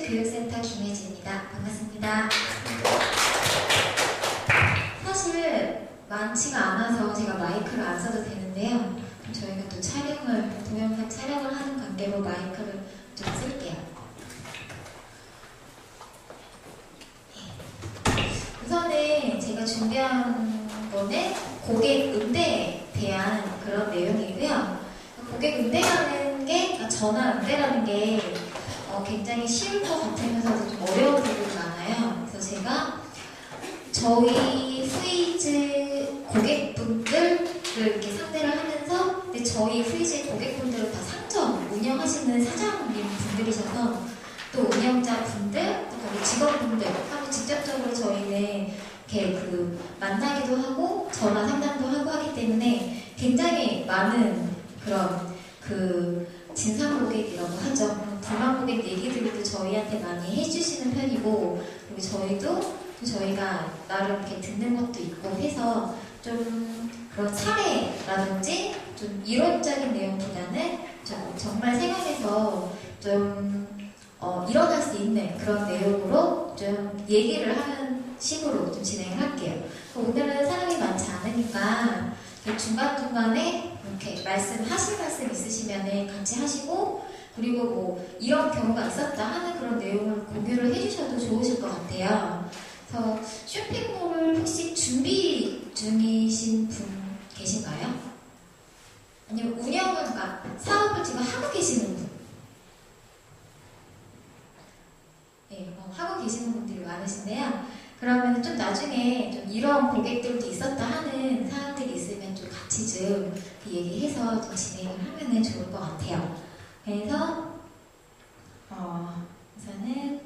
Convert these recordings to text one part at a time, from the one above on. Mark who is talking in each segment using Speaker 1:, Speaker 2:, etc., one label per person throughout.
Speaker 1: 교육센터 김혜지입니다. 반갑습니다. 사실 많지가 않아서 제가 마이크를 안 써도 되는데요. 저희가 또 촬영을, 동영상 촬영을 하는 관계로 마이크를 좀 쓸게요. 네. 우선은 제가 준비한 거는 고객 응대에 대한 그런 내용이고요. 고객 응대라는 게, 그러니까 전화 응대라는 게 어, 굉장히 쉬울 것 같으면서도 좀 어려운 부분이 많아요. 그래서 제가 저희 후이즈 고객분들을 이렇게 상대를 하면서 근데 저희 후이즈 고객분들은 다 상점 운영하시는 사장님 분들이셔서 또 운영자 분들, 또 거기 직원분들 하고 직접적으로 저희는 이렇게 그 만나기도 하고 전화 상담도 하고 하기 때문에 굉장히 많은 그런 그 진상 고객이라고 하죠. 불만 고객 얘기들도 저희한테 많이 해주시는 편이고 그리고 저희도 또 저희가 나름 이렇게 듣는 것도 있고 해서 좀 그런 사례라든지 좀 이론적인 내용보다는 좀 정말 생활에서 좀 어, 일어날 수 있는 그런 내용으로 좀 얘기를 하는 식으로 좀 진행을 할게요. 오늘은 사람이 많지 않으니까 중간중간에 이렇게 말씀, 하실 말씀 있으시면 같이 하시고, 그리고 뭐 이런 경우가 있었다 하는 그런 내용을 공유를 해주셔도 좋으실 것 같아요. 그래서 쇼핑몰을 혹시 준비 중이신 분 계신가요? 아니면 운영을, 그러니까 사업을 지금 하고 계시는 분? 네, 어, 하고 계시는 분들이 많으신데요. 그러면 좀 나중에 좀 이런 고객들도 있었다 하는 사람들이 있으면 좀 같이 좀 얘기해서 좀 진행을 하면 좋을 것 같아요. 그래서 어, 우선은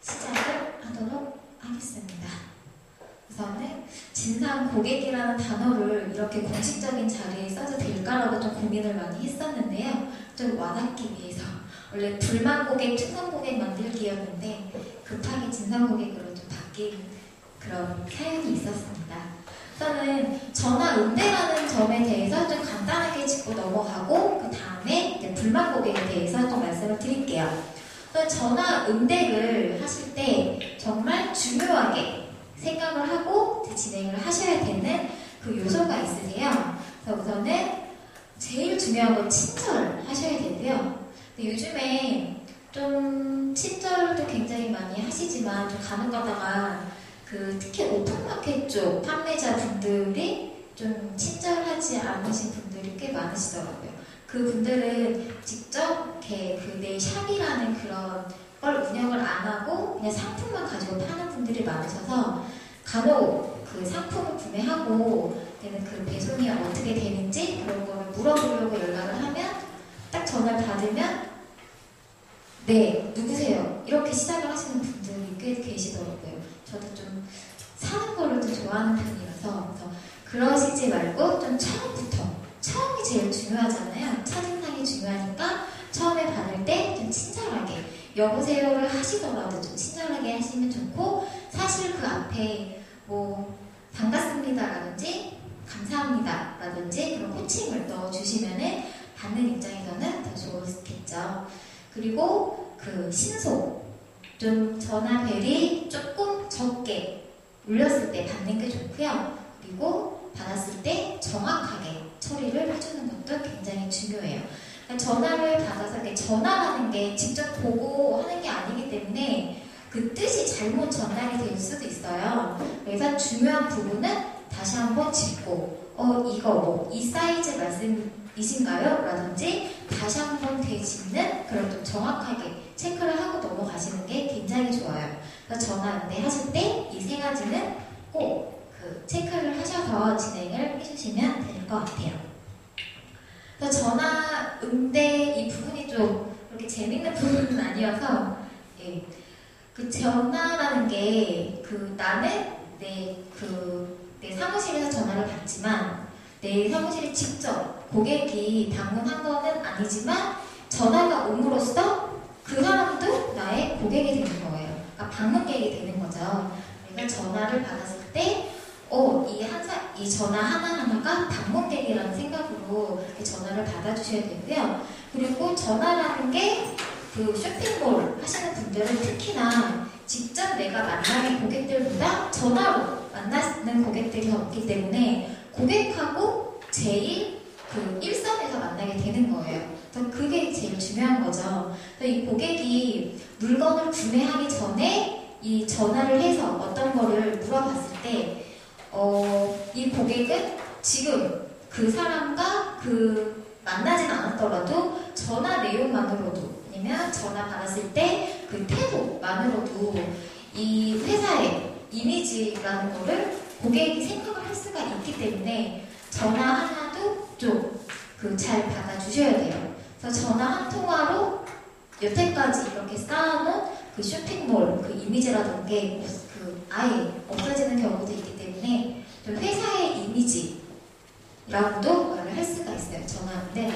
Speaker 1: 시작을 하도록 하겠습니다. 우선은 진상 고객이라는 단어를 이렇게 공식적인 자리에 써도 될까라고 좀 고민을 많이 했었는데요. 좀 와닿기 위해서 원래 불만 고객, 충성 고객 만들기였는데 급하게 진상 고객으로 좀 바뀐 그런 사연이 있었습니다. 우선은 전화 응대라는 점에 대해서 좀 간단하게 짚고 넘어가고 그 다음에 불만 고객에 대해서 좀 말씀을 드릴게요. 전화 응대를 하실 때 정말 중요하게 생각을 하고 진행을 하셔야 되는 그 요소가 있으세요. 그래서 우선은 제일 중요한 건 친절하셔야 되고요. 요즘에 좀 친절도 굉장히 많이 하시지만 좀 가는 가다가 그 특히 오픈마켓 쪽 판매자 분들이 좀 친절하지 않으신 분들이 꽤 많으시더라고요. 그 분들은 직접 이렇게 그내 샵이라는 그런 걸 운영을 안 하고 그냥 상품만 가지고 파는 분들이 많으셔서 간혹 그 상품을 구매하고 그 배송이 어떻게 되는지 그런 거를 물어보려고 연락을 하면 딱 전화를 받으면 네 누구세요 이렇게 시작을 하시는 분들이 꽤 계시더라고요. 저도 좀 사는 거를 좀 좋아하는 편이라서 그래서 그러시지 말고 좀 처음부터 처음이 제일 중요하잖아요. 첫인상이 중요하니까 처음에 받을 때 좀 친절하게 여보세요를 하시더라도 좀 친절하게 하시면 좋고 사실 그 앞에 뭐 반갑습니다라든지 감사합니다라든지 그런 호칭을 넣어주시면은 받는 입장에서는 더 좋겠죠. 그리고 그 신속 좀 전화벨이 조금 적게 울렸을 때 받는 게 좋고요. 그리고 받았을 때 정확하게 처리를 해주는 것도 굉장히 중요해요. 그러니까 전화를 받아서 전화라는 게 직접 보고 하는 게 아니기 때문에 그 뜻이 잘못 전달이 될 수도 있어요. 그래서 중요한 부분은 다시 한번 짚고, 어, 이거 뭐, 이 사이즈 말씀이신가요? 라든지 다시 한번 되짚는 그런 좀 정확하게 체크를 하고 넘어가시는 게 굉장히 좋아요. 그래서 전화 응대 하실 때 이 세 가지는 꼭 그 체크를 하셔서 진행을 해주시면 될 것 같아요. 그래서 전화 응대 이 부분이 좀 그렇게 재밌는 부분은 아니어서 예. 그 전화라는 게 그 나는 내 그 내 사무실에서 전화를 받지만 내 사무실에 직접 고객이 방문한 거는 아니지만 전화가 옴으로써 그 사람도 나의 고객이 되는 거예요. 방문객이 되는 거죠. 그러니까 전화를 받았을 때 어, 이 한사, 이 전화 하나하나가 방문객이라는 생각으로 전화를 받아주셔야 되고요. 그리고 전화라는 게 그 쇼핑몰 하시는 분들은 특히나 직접 내가 만나는 고객들보다 전화로 만나는 고객들이 없기 때문에 고객하고 제일 그 일선에서 만나게 되는 거예요. 그래서 그게 제일 중요한 거죠. 이 고객이 물건을 구매하기 전에 이 전화를 해서 어떤 거를 물어봤을 때, 어, 이 고객은 지금 그 사람과 그 만나진 않았더라도 전화 내용만으로도 아니면 전화 받았을 때 그 태도만으로도 이 회사의 이미지라는 거를 고객이 생각을 할 수가 있기 때문에 전화 하나도 좀 그 잘 받아주셔야 돼요. 그래서 전화 한 통화로 여태까지 이렇게 쌓아놓은 그 쇼핑몰 그 이미지라든가 그 아예 없어지는 경우도 있기 때문에 좀 회사의 이미지라고도 말을 할 수가 있어요. 전화인데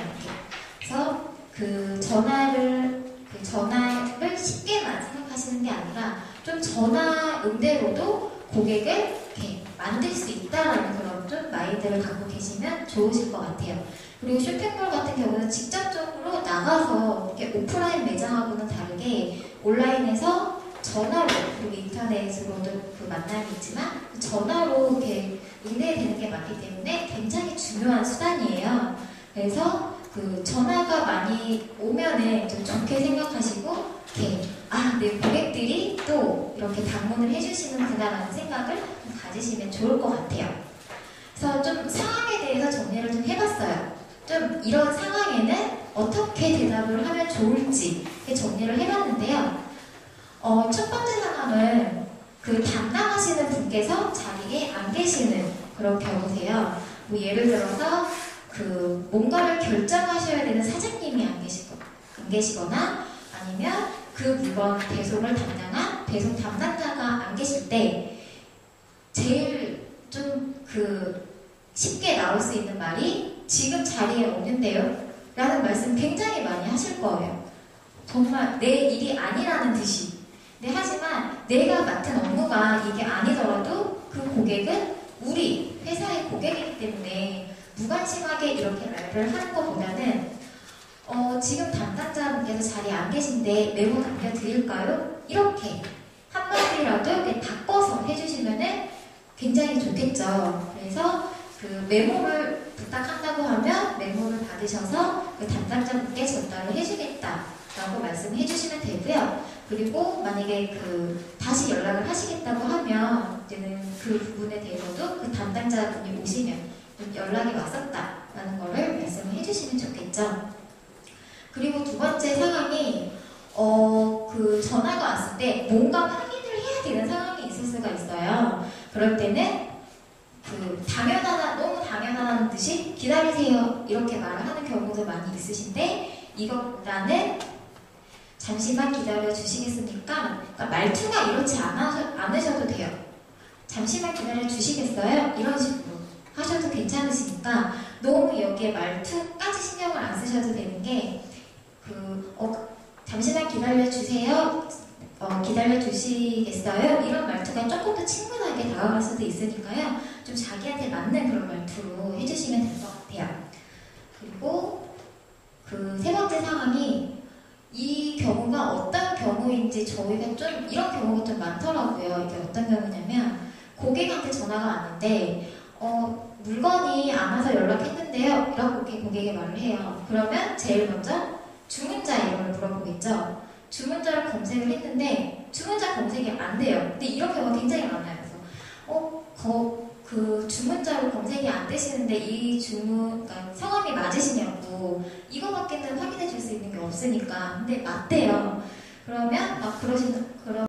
Speaker 1: 그래서 그 전화를 그 전화를 쉽게만 생각하시는 게 아니라 좀 전화 응대로도 고객을 이렇게 만들 수 있다라는 그런 좀 마인드를 갖고 계시면 좋으실 것 같아요. 그리고 쇼핑몰 같은 경우는 직접적으로 나가서 이렇게 오프라인 매장하고는 다르게 온라인에서 전화로 그리고 인터넷으로도 그 만남이 있지만 전화로 이렇게 응대되는 게 많기 때문에 굉장히 중요한 수단이에요. 그래서 그 전화가 많이 오면은 좀 좋게 생각하시고 이렇게 아, 내 고객들이 또 이렇게 방문을 해주시는구나라는 생각을 좀 가지시면 좋을 것 같아요. 그래서 좀 상황에 대해서 정리를 좀 해봤어요. 좀 이런 상황에는 어떻게 대답을 하면 좋을지 정리를 해봤는데요. 어, 첫 번째 상황은 그 담당하시는 분께서 자리에 안 계시는 그런 경우세요. 뭐 예를 들어서 그 뭔가를 결정하셔야 되는 사장님이 안 계시거, 안 계시거나 아니면 그 물건 배송을 담당한 배송 담당자가 안 계실 때 제일 좀 그 쉽게 나올 수 있는 말이 지금 자리에 없는데요? 라는 말씀 굉장히 많이 하실 거예요. 정말 내 일이 아니라는 듯이. 네, 하지만 내가 맡은 업무가 이게 아니더라도 그 고객은 우리 회사의 고객이기 때문에 무관심하게 이렇게 말을 하는 것보다는 어, 지금 담당자분께서 자리에 안 계신데 메모 남겨드릴까요? 이렇게 한마디라도 바꿔서 해주시면 굉장히 좋겠죠. 그래서 그 메모를 부탁한다고 하면 메모를 받으셔서 그 담당자분께 전달을 해주겠다라고 말씀해 주시면 되고요. 그리고 만약에 그 다시 연락을 하시겠다고 하면 이제는 그 부분에 대해서도 그 담당자분이 오시면 연락이 왔었다라는 거를 말씀을 해주시면 좋겠죠. 그리고 두 번째 상황이 어, 그 전화가 왔을 때 뭔가 확인을 해야 되는 상황이 있을 수가 있어요. 그럴 때는 그 당연하다, 너무 당연하다는 듯이 기다리세요. 이렇게 말을 하는 경우도 많이 있으신데 이것보다는 잠시만 기다려 주시겠습니까? 그러니까 말투가 이렇지 않아, 않으셔도 돼요. 잠시만 기다려 주시겠어요? 이런 식으로 하셔도 괜찮으시니까 너무 여기에 말투까지 신경을 안 쓰셔도 되는 게 그, 어, 잠시만 기다려 주세요. 어, 기다려 주시겠어요? 이런 말투가 조금 더 친근하게 다가갈 수도 있으니까요. 좀 자기한테 맞는 그런 말투로 해주시면 될 것 같아요. 그리고 그 세 번째 상황이 이 경우가 어떤 경우인지 저희가 좀 이런 경우가 좀 많더라고요. 이게 어떤 경우냐면 고객한테 전화가 왔는데 어, 물건이 안 와서 연락했는데요. 이라고 고객이 말을 해요. 그러면 제일 먼저 주문자 이름을 물어보겠죠. 주문자를 검색을 했는데 주문자 검색이 안 돼요. 근데 이런 경우가 굉장히 많아요. 그래서 어, 거, 그 주문자로 검색이 안 되시는데 이 주문, 그러니까 성함이 맞으시냐고 이거밖에는 확인해 줄 수 있는 게 없으니까 근데 맞대요. 그러면 막 그러신 그런